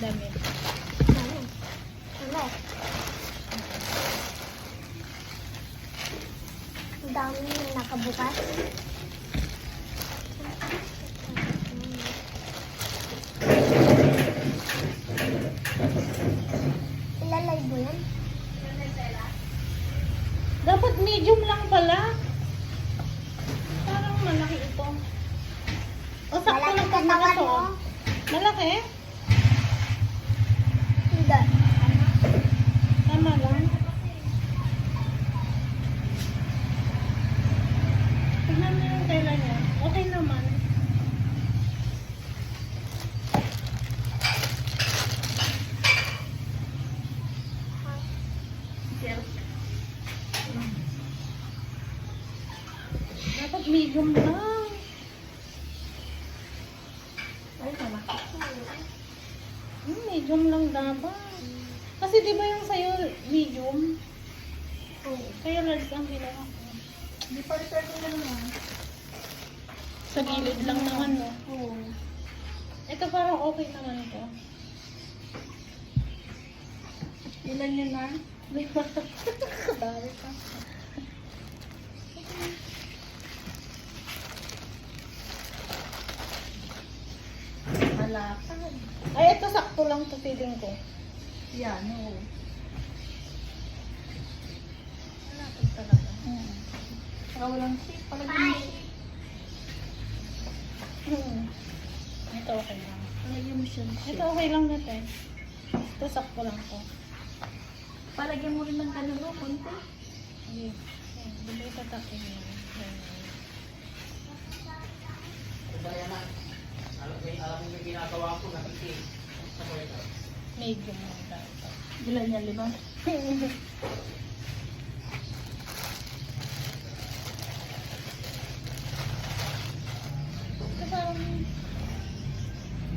Dami. Ano? Ang dami yung nakabukas. Ilalay mo yan? Dapat medium lang pala. Parang malaki ito. O sakto lang pag nakasuot. Malaki? Malaki? Tignan mo yung tela niya. Okay naman. Dapat medium lang. Ay, malaki. Hmm, medium lang dapat. Kasi di ba yung sa'yo medium? Oo. Kaya large ang ginawa ko. Di pa repair ko na naman. Sa gilid lang naman, no? Oo. Ito parang okay naman to. Ilan yun na? Lima. Kadami pa. Malakad. Ay, ito sakto lang to feeling ko. Yan, oo. Malapit talaga. Hmm. Saka walang shape. Palagyan mo shape. Hmm. Ito okay lang. Palagyan mo siya ng Ito okay lang na to eh. Ito sakto lang to. Palagyan mo rin ng. Sige. Ayan, Di ba itatakin mo? Alam mo, alam mo yung ginagawa ko, nakikita. Sa kwenta. Medium lang dapat. Ilan yan, lima? Ito parang...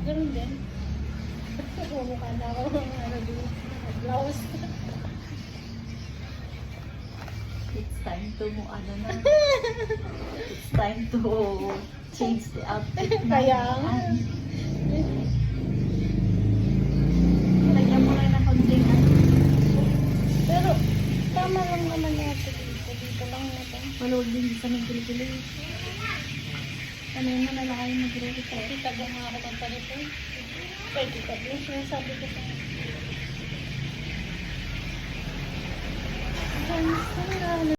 Ganun din. Kumukha na ako ng ano din. Blouse. It's time to mo ano na. It's time to change the outfit. Kaya. Lagyan mo rin ng konting ano. Pero, tama lang naman natin dito. Dito lang natin. Maluwag din sa nagpili-pili. Ano yun na kayo mag-rito. Kasi taga nga ako ng talipon. Pwede ka din. Sinasabi ko sa na?